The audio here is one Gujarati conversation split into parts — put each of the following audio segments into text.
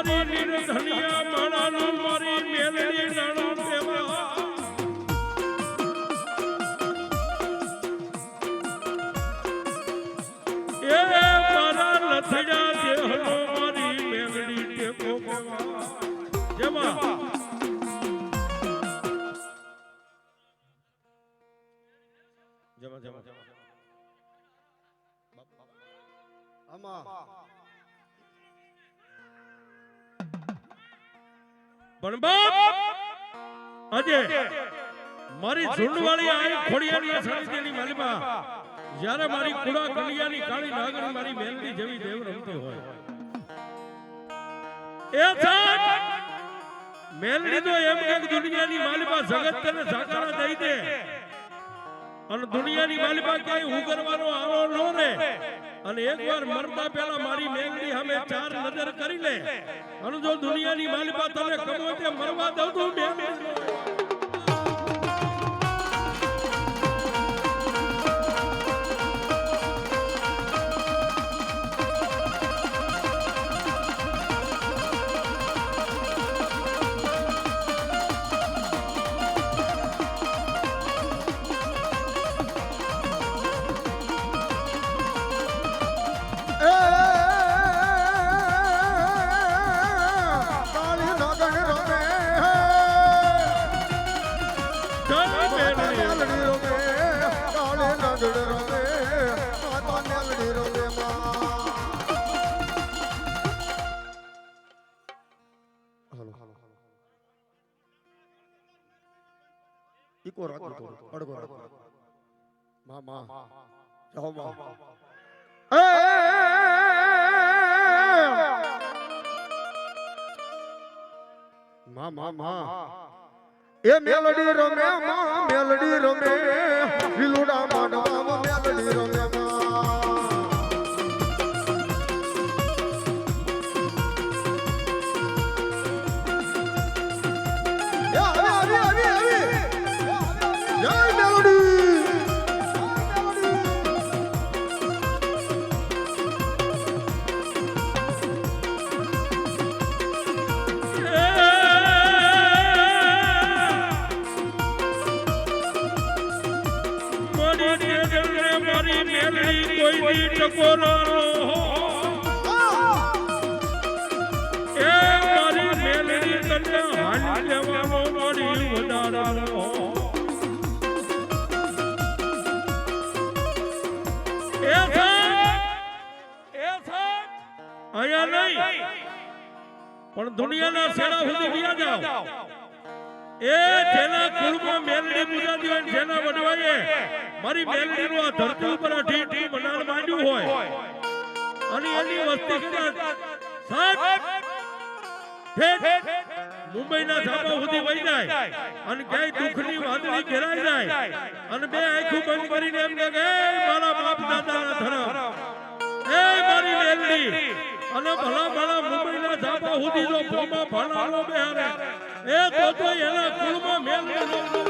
મારી નિર્ધનિયા માણાનો મારી મેલની નાણા સેવા એ મારા લથડા દેહનો મારી મેલની ટેકો કેવા જેમાં જેમાં જેમાં આમાં પણ બાપ આજે મારી ઝુંડવાળી આઈ ખોડિયાની સળિયાની માલિમાં જ્યારે મારી કુડા કલિયાની કાળી નાગણી મારી મેલડી જેવી દેવ રમતી હોય. એ સાથ મેલડી તો એમ કે દુનિયાની માલિકા જગત તને સાકારા દઈ દે. અને દુનિયાની માલિકા ક્યાંય ઉગરવાનો આરો ન રે અને એકવાર મરતા પહેલા મારી મેલડી સામે ચાર નજર કરી લે. અને જો દુનિયાની માલિકા તને કમો તે મરવા દઉં તું મેલડી ઈકો રાખો થોડો અડગો રાખો માં માં જાઓ માં એ માં માં માં એ મેલડી રમે માં મેલડી રમે વિલુડા માંડવામાં મેલડી રમે માં લેવાનો મારી વધારાનો અહીંયા નહીં, પણ દુનિયાના સેડા સુધી ગયા જાઓ એ જેના જેના વડવાએ મારી મેલડીનું આ ધરતી ઉપર અઢી અઢી બનાણ માંડ્યું હોય અને એની મુંબઈના ધાબા સુધી વહી જાય. અને ક્યાંય દુઃખની વાદળી ઘેરાઈ જાય. અને બે આંખો બંધ કરીને એમ કે "એ મારા બાપ દાદાના ધરમ. એ મારી મેલડી અને ભલા ભલા મુંબઈના ધાબા સુધી જો ભોમાં ભણાનો બેહારે એ તો તો એના કુળમાં મેલડી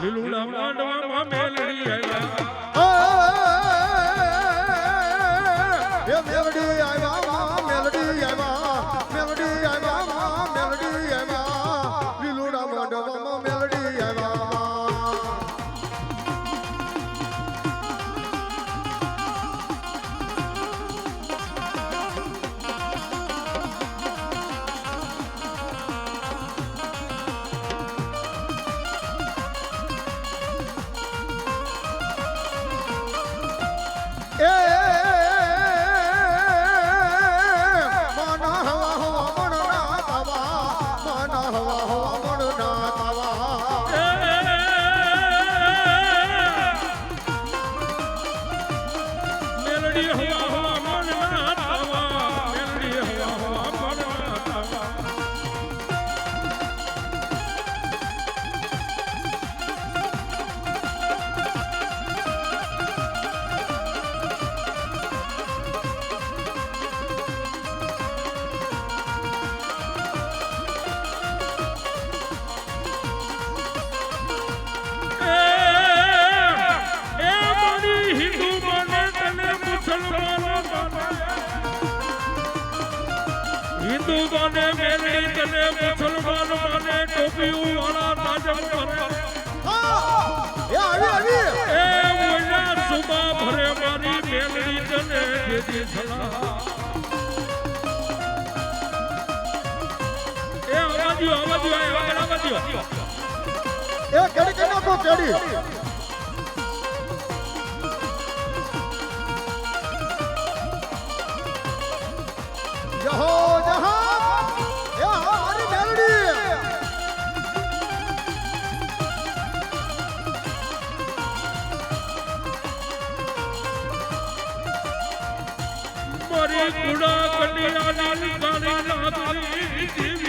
લીલુડા માંડવામાં Oh. હિન્દુ માને મેલડી તને મુસલમાન માને ટોપીઓ વાળા નાજમ હા એ આવી આવી. એ ઓલા સુબા ભરે મારી મેલડી તને દેદી સલા એ આવાજ્યો આવાજ્યો આ આગળ આવાજ્યો એ કડી કડી નાખો કેડી કુડા કડિયા ની કાળી નાગરી દેવી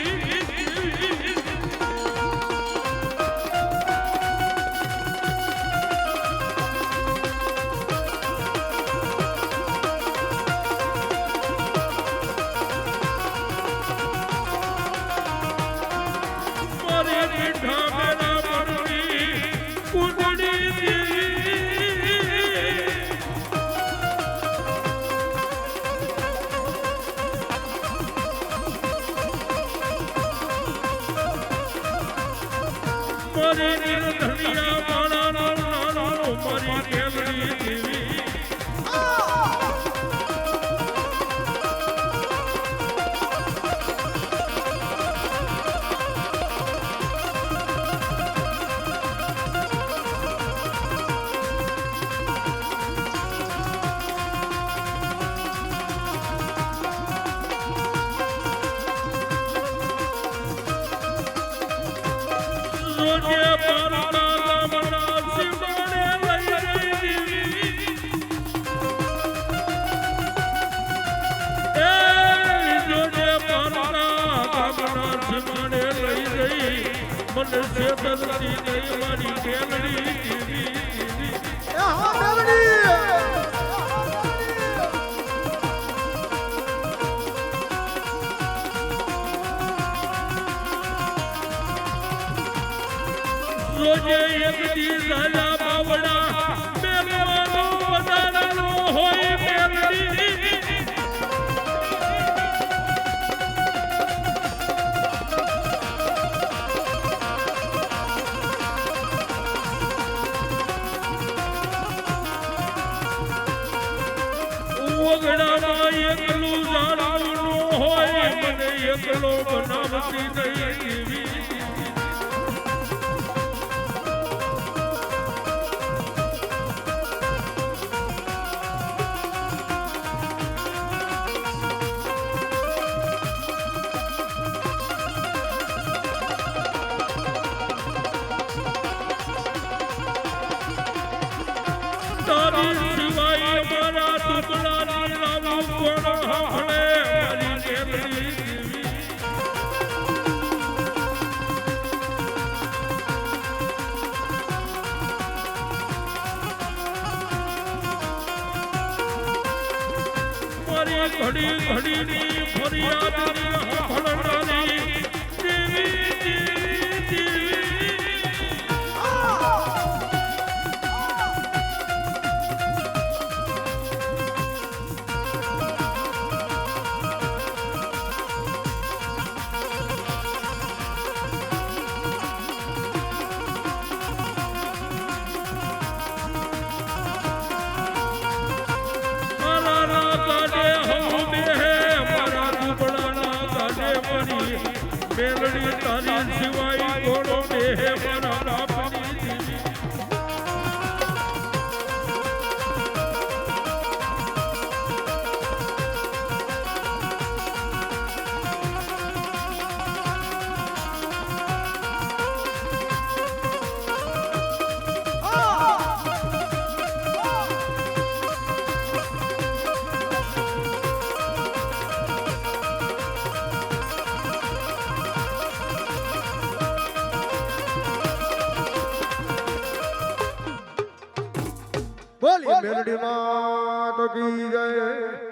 મને છેતરતી નહીં મારી કેલડી દેવી દેવી હા મેલડી રોજે એક દી રાજા બાવડા મેલવાનો વધારાનો હોય મેલડી ઓગડામાં એકલું જાણવું હોય, મને એકલો બનાવતી નહીં દેવી મારી ઘડી ઘડીની ફરિયાદની હાંભળનારી દેવી દેવી દેવી મેલડી તારી બોલી મેલડી માં તો કી ગયે.